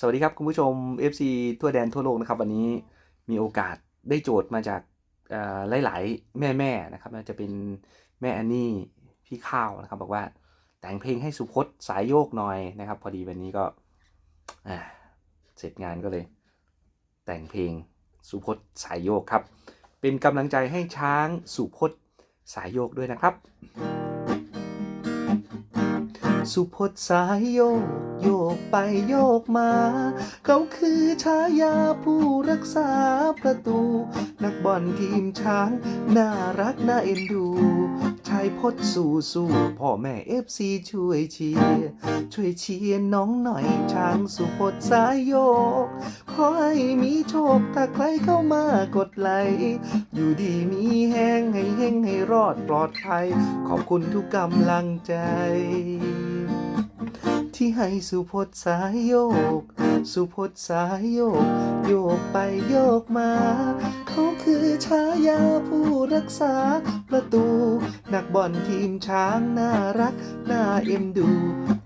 สวัสดีครับคุณผู้ชม FC ทั่วแดนทั่วโลกนะครับวันนี้มีโอกาสได้โจทย์มาจากหลายๆ แม่ๆนะครับจะเป็นแม่แอนนี่พี่ข้าวนะครับ บอกว่าแต่งเพลงให้สุพจน์สายโยกหน่อยนะครับ พอดีวันนี้ก็เสร็จงานก็เลย แต่งเพลงสุพจน์สายโยกครับ เป็นกำลังใจให้ช้างสุพจน์สายโยกด้วยนะครับ สุพจน์สายโยก โยกไปโยกมา เขาคือชายาผู้รักษาประตู นักบอลทีมช้าง น่ารักน่าเอ็นดูชายพจน์สู้สู้พ่อแม่เอฟซีช่วยเชียร์ช่วยเชียร์น้องหน่อยช้างสุพจน์สายโยก ขอให้มีโชคถ้าใครเข้ามากดไลค์อยู่ดีมีแห้งให้เฮงให้รอดปลอดภัย ขอบคุณทุกกำลังใจ ที่ให้สุพจน์สายโยก สุพจน์สายโยก โยกไปโยกมา เขาคือชายาผู้รักษาประตู นักบอลทีมช้างน่ารัก น่าเอ็นดู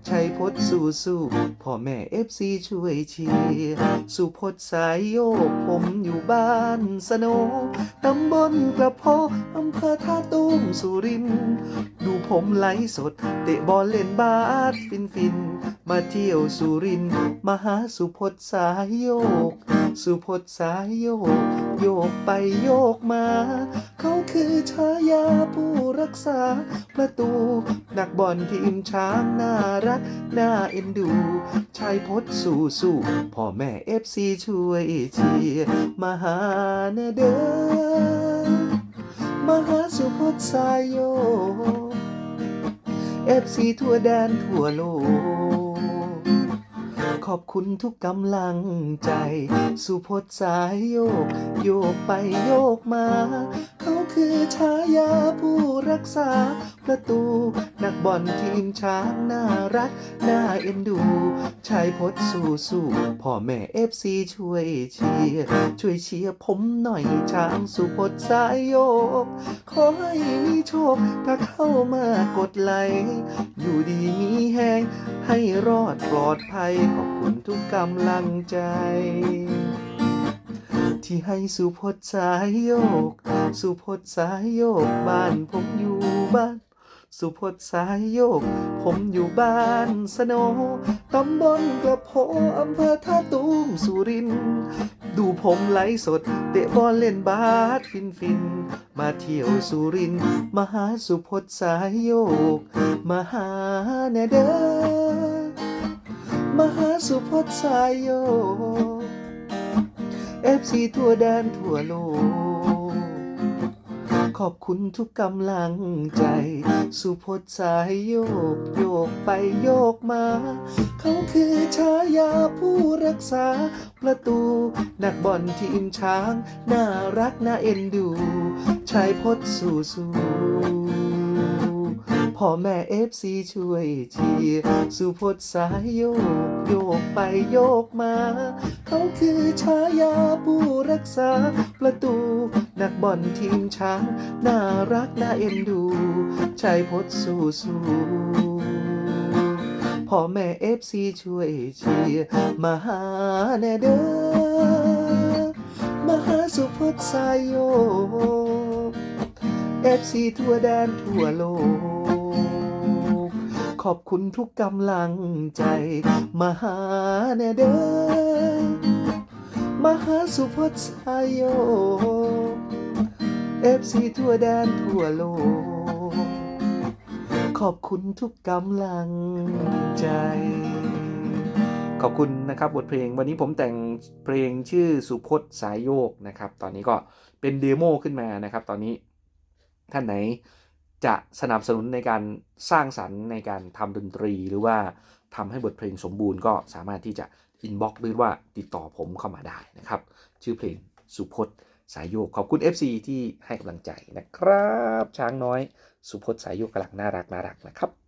ชัยพจน์สู้สู้พ่อแม่เอฟซีช่วยเชียร์สุพจน์สายโยก ผมอยู่บ้านสโนตำบลกระเพาะอำเภอท่าตูมสุรินดูผมไหลสด เตะบอลเล่นบาสฟินฟิน มาเที่ยวสุริน มาหาสุพจน์สายโยก สุพจน์สายโยก โยกไปโยกมา เขาคือชายาผู้รักษาประตู นักบอลทีมช้างน่ารัก น่าเอ็นดู ชายพจน์สู้สู้พ่อแม่เอฟซีช่วยเชียร์มาหาเนเดอมาหาสุพจน์สายโยกเอฟซีทั่วแดนทั่วโลก ขอบคุณทุกกำลังใจ สุพจน์สายโยก โยกไปโยกมา เขาคือชายาผู้รักษาประตู นักบอลทีมช้างน่ารัก น่าเอ็นดูชายพจน์สู้สู้พ่อแม่เอฟซีช่วยเชียร์ช่วยเชียร์ผมหน่อยช้างสุพจน์สายโยก ขอให้มีโชค ถ้าเข้ามากดไลค์อยู่ดีมีแหงให้รอดปลอดภัยขอบ คุณทุกกำลังใจ ที่ให้สุพจน์สายโยก สุพจน์สายโยก บ้านผมอยู่บ้าน สุพจน์สายโยก ผมอยู่บ้านสโนตำบลกระโพอำเภอท่าตูมสุรินทร์ดูผมไลฟ์สด เตะบอลเล่นบาสฟินฟิน มาเที่ยวสุรินมาหาสุพจน์สายโยก มาหาแน่เด้อ มหาสุพจน์สายโยเอฟซีทั่วแดนทั่วโลก ขอบคุณทุกกำลังใจ สุพจน์สายโยก โยกไปโยกมา เขาคือชายาผู้รักษาประตู นักบอลทีมช้าง น่ารักน่าเอ็นดู ชายพจน์สู้สู้ พ่อแม่เอฟซีช่วยเชียร์สุพจน์สายโยก โยกไปโยกมา เขาคือชายาผู้รักษาประตู นักบอลทีมช้าง น่ารักน่าเอ็นดูชายพจน์สู้สู้พ่อแม่เอฟซีช่วยเชียร์มาหาแน่เด้อมาหาสุพจน์สายโยเอฟซีทั่วแดนทั่วโลก ขอบคุณทุกกำลังใจมหาแน่เดอมหาสุพจน์สายโยเอฟซีทั่วแดนทั่วโลก ขอบคุณทุกกำลังใจ ขอบคุณนะครับบทเพลงวันนี้ผมแต่งเพลงชื่อสุพจน์สายโยกนะครับ ตอนนี้ก็เป็นเดโมขึ้นมานะครับ ตอนนี้ท่านไหน จะสนับสนุนในการสร้างสรรค์ในการทำดนตรี หรือว่าทำให้บทเพลงสมบูรณ์ก็สามารถที่จะอินบ็อกซ์หรือว่าติดต่อผมเข้ามาได้นะครับ ชื่อเพลงสุพจน์สายโยกขอบคุณ FC ที่ให้กำลังใจนะครับ ช้างน้อย สุพจน์สายโยกกำลังน่ารักน่ารักนะครับ